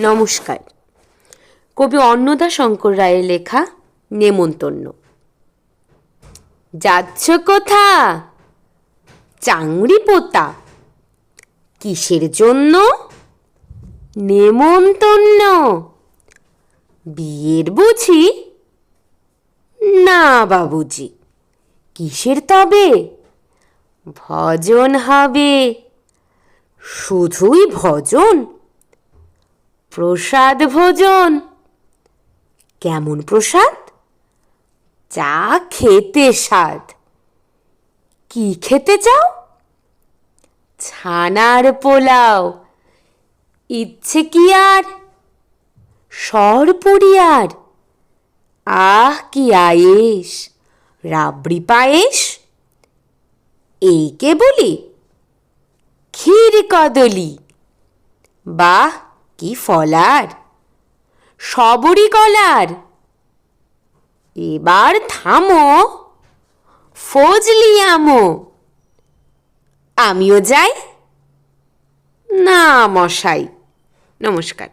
নমস্কার। কবি অন্নদা শঙ্কর রায়ের লেখা নেমন্তন্ন। যাচ্ছ কোথা চাংড়ি পোতা। কিসের জন্য? নেমন্তন্ন। বিয়ের বুঝি? না বাবুজি। কিসের তবে? ভজন হবে। শুধুই ভজন? প্রসাদ ভোজন। কেমন প্রসাদ? চা খেতে স্বাদ। কি খেতে চাও? ছানার পোলাও। ইচ্ছে কি আর? সরপুরিয়ার আহ, কি আয়েস রাবড়ি পায়েস এই কে বলি? ক্ষীর কদলি। বাহ কি ফলার? সবরি কলার এবার থামো। ফজলি আমো। আমিও যাই। না মশাই নমস্কার।